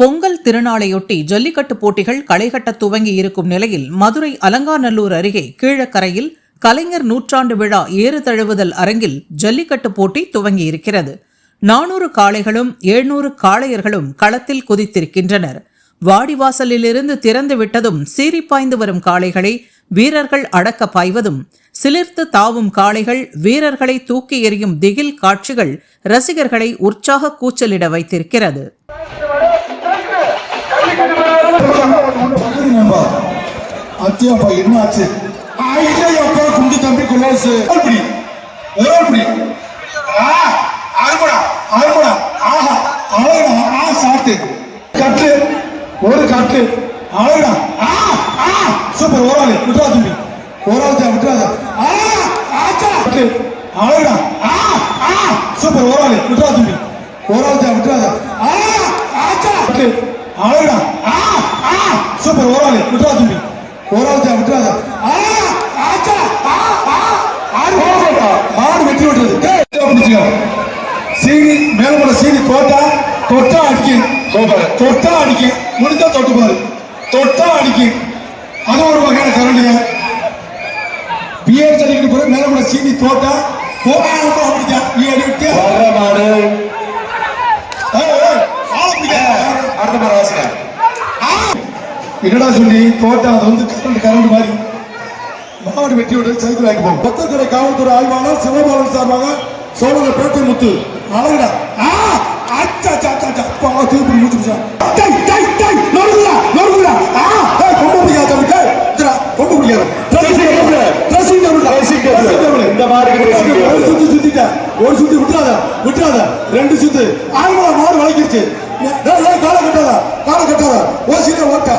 பொங்கல் திருநாளையொட்டி ஜல்லிக்கட்டு போட்டிகள் களைகட்ட துவங்கி இருக்கும் நிலையில் மதுரை அலங்காநல்லூர் அருகே கீழக்கரையில் கலைஞர் நூற்றாண்டு விழா ஏறு தழுவுதல் அரங்கில் ஜல்லிக்கட்டு போட்டி துவங்கியிருக்கிறது. நானூறு காளைகளும் எழுநூறு காளையர்களும் களத்தில் குதித்திருக்கின்றனர். வாடிவாசலிலிருந்து திறந்து விட்டதும் சீறிப்பாய்ந்து வரும் காளைகளை வீரர்கள் அடக்க பாய்வதும் சிலிர்த்து தாவும் காளைகள் வீரர்களை தூக்கி எறியும் திகில் காட்சிகள் ரசிகர்களை உற்சாக கூச்சலிட வைத்திருக்கிறது. பக்கத்து அத்தியாப்பா என்ன ஆச்சு ஐயப்பா குண்டு தம்பி கொள்ளாசு அப்படி அப்படி ஆ ஆறுபடா ஆஹா அழகா ஆ சாட்டு கட்டு ஒரு கட்டு. அழகா ஆ ஆ சூப்பர். ஒரு ஆளு. விட்டுறா தம்பி. ஒரு ஆள் தான் ஆ ஆச்சா. கட்டு. அழகா ஆ ஆ சூப்பர். ஒரு ஆளு. விட்டுறா தம்பி. ஒரு ஆள் தான் ஆ ஆச்சா. கட்டு. அழகா சூப்பர் ஆளு விட்டுறா தம்பி. ஆள் தான் விட்டுறாத மாடு வெட்டி விட்டுறது டேய், பிடிச்சுக்கோ. சீனி போட்டா தொட்டா அடிக்கும் தொட்டா அடிக்கும் முடிஞ்சா தொட்டு பாரு. தொட்டா அடிக்கும் அது ஒரு வகையான கரண்டிங்க. பிஏர் தடிக்கிட்டு போய் மேலமலை சீனி தோட்டா போகாம அப்படிதான் நீ அடி விட்டு. மாடு. ஏய், ஏய், ஆளை பிடிக்காத. அடுத்த! என்னடா சொல்லி தோட்டா அது வந்து கரண்ட் கரண்ட் மாதிரி. மாடு வெட்டி விட்டு சைக்கிள் வாங்கி போகும். பத்தத்துறை காவல்துறை ஆய்வாளர் சிவபாலன் சார்பாக சோழங்க பேட்டை முத்து. அழகுடா. ஆ! அச்சா அச்சா அச்சா அப்பா தூப்பி முடிச்சு டேய் டேய் டேய் நொறுங்குடா நொறுங்குடா. ஆ டேய் கொண்டு டேய். இதுடா கொண்டு பிடிக்காத Dressing table. Dressing table. இந்த சுத்து சுத்திட்ட. ஒரு சுத்தி விட்டுறாத. விட்டுறாத. ரெண்டு சுத்து. ஆயிரம் மாடு வளைக்கிருச்சு டேய் டேய் காலை கட்டாத. காலை கட்டாத. ஓசியில ஓட்ட.